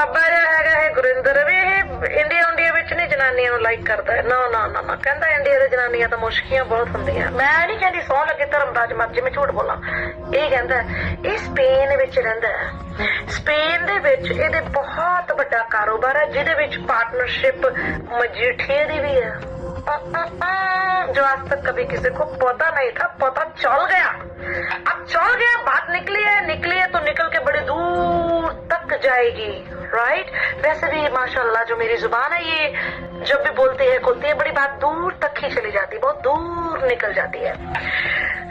ਬਾਬਾ ਜਿਹੜਾ ਹੈਗਾ ਇਹ ਗੁਰਿੰਦਰ ਵੀ ਇਹ ਇੰਡੀਆ ਇੰਡੀਆ ਵਿੱਚ ਨਹੀਂ ਜਨਾਨੀਆਂ ਨੂੰ ਲਾਈਕ ਕਰਦਾ ਨਾ ਨਾ ਨਾ ਨਾ ਕਹਿੰਦਾ ਇੰਡੀਆ ਦੇ ਜਨਾਨੀਆਂ ਤਾਂ ਮੁਸ਼ਕੀਆਂ ਬਹੁਤ ਹੁੰਦੀਆਂ ਮੈਂ ਨਹੀਂ ਕਹਿੰਦੀ ਸੌ ਲੱਗੇ ਧਰਮਰਾਜ ਮਰਜੀ ਮੈਂ ਝੂਠ ਬੋਲਾਂ ਇਹ ਕਹਿੰਦਾ ਇਹ ਸਪੇਨ ਵਿੱਚ ਰਹਿੰਦਾ ਹੈ ਸਪੇਨ ਦੇ ਵਿੱਚ ਇਹਦੇ ਬਹੁਤ ਵੱਡਾ ਕਾਰੋਬਾਰ ਹੈ ਜਿਹਦੇ ਵਿੱਚ ਪਾਰਟਨਰਸ਼ਿਪ ਮਜੀਠੀਏ ਦੀ ਵੀ ਹੈ जो आज तक कभी किसी को पता नहीं था पता चल गया अब चल गया बात निकली है निकली है तो निकल के बड़े दूर तक जाएगी राइट वैसे भी माशाल्लाह जो मेरी ज़ुबान है ये जब भी बोलती है खोलती है बड़ी बात दूर तक ही चली जाती है बहुत दूर निकल जाती है।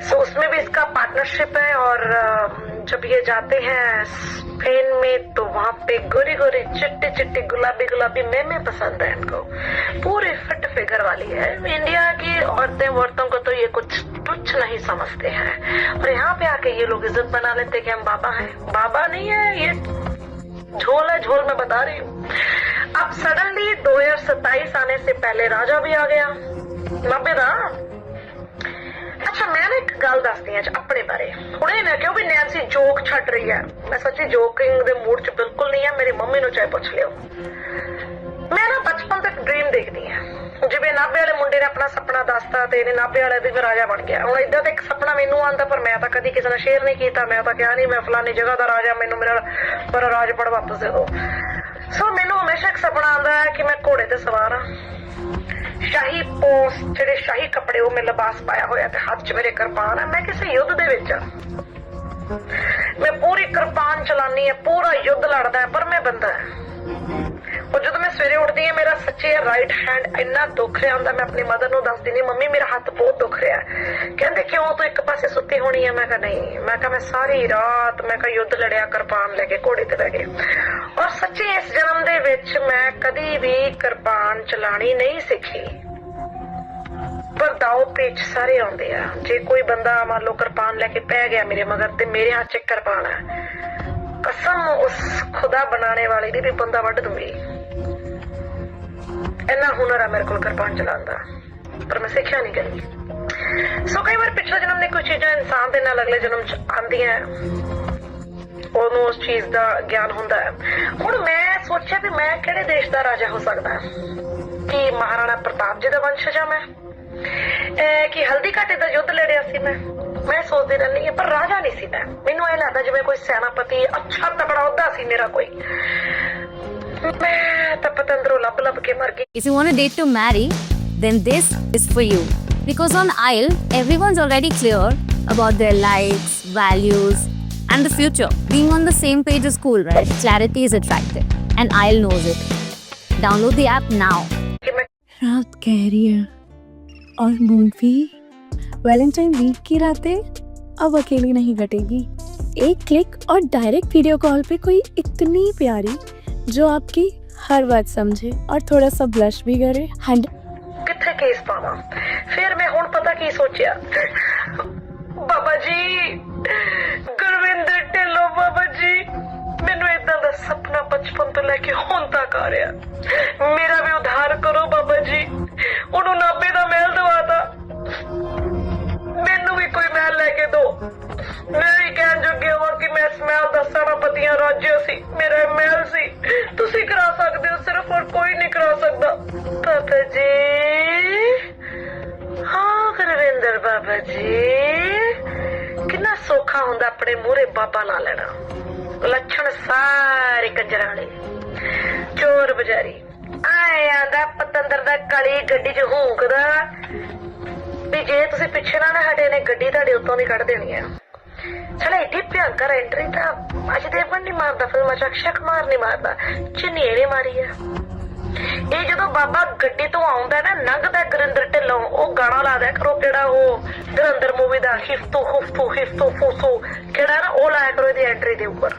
सो so, उसमें भी इसका पार्टनरशिप है और जब ये जाते हैं स्पेन में तो वहाँ पे गोरी गोरी चिट्टी चिट्टी गुलाबी गुलाबी मेमे पसंद है इनको। पूरी फिट फिगर वाली है। इंडिया की औरतें औरतों को तो ये कुछ तुच्छ नहीं समझते हैं। और यहाँ पे आके ये लोग इज़्ज़त बना लेते कि हम बाबा हैं। बाबा नहीं है ये झोल है झोल मैं बता रही हूँ अब सडनली 2027 आने से पहले राजा भी आ गया नब्बे ਦਾ ਅੱਛਾ ਮੈਂ ਨਾ ਇੱਕ ਗੱਲ ਦੱਸਦੀ ਹਾਂ ਜੀ ਆਪਣੇ ਬਾਰੇ ਹੁਣੇ ਨਾ ਕਿਉਂ ਵੀ ਨੈਂਸੀ ਜੋਕ ਛੱਡ ਰਹੀ ਹੈ ਮੈਂ ਸੱਚੀ ਜੋਕਿੰਗ ਦੇ ਮੂਡ 'ਚ ਬਿਲਕੁਲ ਨਹੀਂ ਹਾਂ ਮੇਰੀ ਮੰਮੀ ਨੂੰ ਚਾਹੇ ਪੁੱਛ ਲਿਓ ਮੈਂ ਨਾ ਬਚਪਨ ਤੋਂ ਇੱਕ ਡ੍ਰੀਮ ਦੇਖਦੀ ਹਾਂ ਜਿਵੇਂ ਨਾਭੇ ਵਾਲੇ ਮੁੰਡੇ ਨੇ ਆਪਣਾ ਸੁਪਨਾ ਦੱਸਤਾ ਤੇ ਇਹਨੇ ਨਾਭੇ ਵਾਲੇ ਦੀ ਰਾਜਾ ਬਣ ਗਿਆ। ਹੁਣ ਇਦਾਂ ਦਾ ਇੱਕ ਸੁਪਨਾ ਮੈਨੂੰ ਆਂਦਾ ਪਰ ਮੈਂ ਤਾਂ ਕਦੀ ਕਿਸੇ ਨਾਲ ਸ਼ੇਅਰ ਨਹੀਂ ਕੀਤਾ। ਮੈਂ ਤਾਂ ਕਿਹਾ ਨਹੀਂ ਮੈਂ ਫਲਾਨੀ ਜਗ੍ਹਾ ਦਾ ਰਾਜਾ, ਮੈਨੂੰ ਮੇਰਾ ਪਰ ਰਾਜ ਵਾਪਸ ਦੇ ਦਿਓ। ਸੋ ਮੈਨੂੰ ਹਮੇਸ਼ਾ ਇੱਕ ਸੁਪਨਾ ਆਂਦਾ ਹੈ ਕਿ ਮੈਂ ਘੋੜੇ ਤੇ ਸਵਾਰ ਹਾਂ। ਸ਼ਾਹੀ ਪੋਸ, ਜਿਹੜੇ ਸ਼ਾਹੀ ਕੱਪੜੇ ਉਹ ਮੈਂ ਲਿਬਾਸ ਪਾਇਆ ਹੋਇਆ ਤੇ ਹੱਥ 'ਚ ਮੇਰੇ ਕਿਰਪਾਨ ਹੈ। ਮੈਂ ਕਿਸੇ ਯੁੱਧ ਦੇ ਵਿੱਚ ਆ ਮੈਂ ਪੂਰੀ ਕਿਰਪਾਨ ਚਲਾਨੀ ਹੈ, ਪੂਰਾ ਯੁੱਧ ਲੜਦਾ ਪਰ ਮੈਂ ਬੰਦਾ ਹਾਂ। ਉਹ ਜਦੋਂ ਮੈਂ ਸਵੇਰੇ ਉੱਠਦੀ ਹਾਂ, ਮੇਰਾ ਸੱਚੇ ਰਾਈਟ ਹੈਂਡ ਇੰਨਾ ਦੁੱਖ ਰਿਹਾ ਹੁੰਦਾ, ਮੈਂ ਆਪਣੀ ਮਦਰ ਨੂੰ ਦੱਸਦੀ ਨਹੀਂ ਮੰਮੀ, ਮੇਰਾ ਹੱਥ ਬਹੁਤ ਦੁੱਖ ਰਿਹਾ ਕਹਿੰਦੇ, ਕਿਉਂ ਤੂੰ ਇੱਕ ਪਾਸੇ ਸੁੱਤੀ ਹੋਣੀ ਹੈ? ਮੈਂ ਕਿਹਾ, ਨਹੀਂ। ਮੈਂ ਕਿਹਾ, ਮੈਂ ਸਾਰੀ ਰਾਤ ਮੈਂ ਕਿਹਾ, ਯੁੱਧ ਲੜਿਆ, ਕਿਰਪਾਨ ਲੈ ਕੇ, ਘੋੜੇ ਤੇ ਬਹਿ ਗਏ ਔਰ ਸੱਚੇ ਇਸ ਜਨਮ ਦੇ ਵਿੱਚ ਮੈਂ ਕਦੀ ਵੀ ਕਿਰਪਾਨ ਚਲਾਣੀ ਨਹੀਂ ਸਿੱਖੀ। ਪਰ ਦਾਉ ਪੇਚ ਸਾਰੇ ਆਉਂਦੇ ਆ। ਜੇ ਕੋਈ ਬੰਦਾ ਮੰਨ ਲਓ ਕਿਰਪਾਨ ਲੈ ਕੇ ਪੈ ਗਿਆ ਮੇਰੇ ਮਗਰ, ਤੇ ਮੇਰੇ ਹੱਥ 'ਚ ਕਿਰਪਾਨ ਹੈ। ਕਸਮ ਉਸ ਖੁਦਾ ਬਣਾਉਣੇ ਵਾਲੇ ਦੀ ਵੀ ਬੰਦਾ ਵੱਢ ਦੂੰਗੀ। ਇੰਨਾ ਹੁਨਰ ਆ ਮੇਰੇ ਕੋਲ ਕਿਰਪਾਨ ਚਲਾਉਂਦਾ ਪਰ ਮੈਂ ਸਿੱਖਿਆ ਨਹੀਂ ਕਰੀ ਸੋ ਕਈ ਵਾਰ ਪਿਛਲੇ ਜਨਮ ਦੀ ਕੋਈ ਚੀਜ਼ਾਂ ਇਨਸਾਨ ਦੇ ਨਾਲ ਅਗਲੇ ਜਨਮ ਚ ਆਉਂਦੀਆਂ ਉਹਨੂੰ ਉਸ ਚੀਜ਼ ਦਾ ਗਿਆਨ ਹੁੰਦਾ ਹੈ। ਹੁਣ ਮੈਂ ਸੋਚਿਆ ਵੀ ਮੈਂ ਕਿਹੜੇ ਦੇਸ਼ ਦਾ ਰਾਜਾ ਹੋ ਸਕਦਾ ਕਿ ਮਹਾਰਾਣਾ ਪ੍ਰਤਾਪ ਜੀ ਦਾ ਵੰਸ਼ਜ ਹਾਂ ਮੈਂ? ਕਿ ਹਲਦੀ ਘਾਟੇ ਦਾ ਯੁੱਧ ਲੜਿਆ ਸੀ ਮੈਂ? ਮੈਂ ਸੋਚਦੀ ਰਹਿੰਦੀ ਹਾਂ, ਪਰ ਰਾਜਾ ਨਹੀਂ ਸੀ ਮੈਂ। ਮੈਨੂੰ ਇਹ ਲੱਗਦਾ ਜਿਵੇਂ ਕੋਈ ਸੈਨਾਪਤੀ ਅੱਛਾ ਤਕੜਾ ਅਹੁਦਾ ਸੀ ਮੇਰਾ ਕੋਈ। If you want a date to marry, then this is for you. Because on Isle, everyone's already clear about their likes, values, and the future. Being on the same page is cool, right? Clarity is attractive, and Isle knows it. Download the app now. रात कह रही है और movie Valentine week की रातें अब अकेली नहीं कटेगी एक क्लिक और डायरेक्ट वीडियो कॉल पे कोई इतनी प्यारी ਜੋ ਆਪਕੀ ਹਰ ਬਾਤ ਸਮਝੇ ਔਰ ਥੋੜਾ ਸਾ ਬਲਸ਼ ਵੀ ਕਰੇ ਹੈਂਡ ਕਿੱਥੇ ਕੇਸ ਪਾਵਾਂ ਫਿਰ ਮੈਂ ਹੁਣ ਪਤਾ ਕੀ ਸੋਚਿਆ ਬਾਬਾ ਜੀ ਗੁਰਵਿੰਦਰ ਢਿੱਲੋਂ ਬਾਬਾ ਜੀ ਮੈਨੂੰ ਇਦਾਂ ਦਾ ਸੁਪਨਾ ਬਚਪਨ ਤੋਂ ਲੈ ਕੇ ਹੁਣ ਤੱਕ ਆ ਰਿਹਾ ਮੇਰਾ ਵੀ ਉਧਾਰ ਕਰੋ ਬਾਬਾ ਜੀ ਉਹਨੂੰ ਨਾਬੇ ਦਾ ਬਾਬਾ ਜੀ। ਹਾਂ, ਗੁਰਵਿੰਦਰ ਬਾਬਾ ਜੀ। ਕਿੰਨਾ ਸੌਖਾ ਹੁੰਦਾ ਆਪਣੇ ਮੂਹਰੇ ਬਾਬਾ ਲਾ ਲੈਣਾ। ਲੱਛਣ ਸਾਰੇ ਕੰਜਰਾਂ ਵਾਲੇ। ਚੋਰ ਬਜ਼ਾਰੀ। ਆਇਆ ਦਾ ਪਤੰਦਰ ਦਾ ਕਲੀ ਗੱਡੀ 'ਚ ਹੂਕਦਾ ਵੀ ਜੇ ਤੁਸੀਂ ਪਿੱਛੇ ਨਾ ਨਾ ਹਟੇ ਨੇ, ਗੱਡੀ ਤੁਹਾਡੇ ਉੱਤੋਂ ਦੀ ਕੱਢ ਦੇਣੀ ਆ। ਚਲ ਇੱਡੀ ਭਿਆਨਕ ਐਂਟਰੀ ਤਾਂ ਅਜੇ ਦੇਵਨ ਨਹੀਂ ਮਾਰਦਾ, ਫਿਲਮਾਂ 'ਚ ਅਕਸ਼ੈ ਕੁਮਾਰ ਨਹੀਂ ਮਾਰਦਾ। ਚਨੇੜੇ ਮਾਰੀ ਆ। ਇਹ ਜਦੋਂ ਬਾਬਾ ਗੱਡੀ ਤੋਂ ਆਉਂਦਾ ਨਾ, ਲੰਘਦਾ ਗਰਿੰਦਰ ਢਿੱਲੋਂ, ਉਹ ਗਾਣਾ ਲਾ ਦਿਆ ਕਰੋ ਕਿਹੜਾ ਉਹ ਗਰਿੰਦਰ ਮੂਵੀ ਦਾ, ਹਿਫਤੂ ਹੁਫਤੂ, ਹਿਫਤੂ ਫੂਸੂ, ਕਿਹੜਾ ਨਾ ਉਹ ਲਾਇਆ ਕਰੋ ਇਹਦੀ ਐਂਟਰੀ ਦੇ ਉੱਪਰ।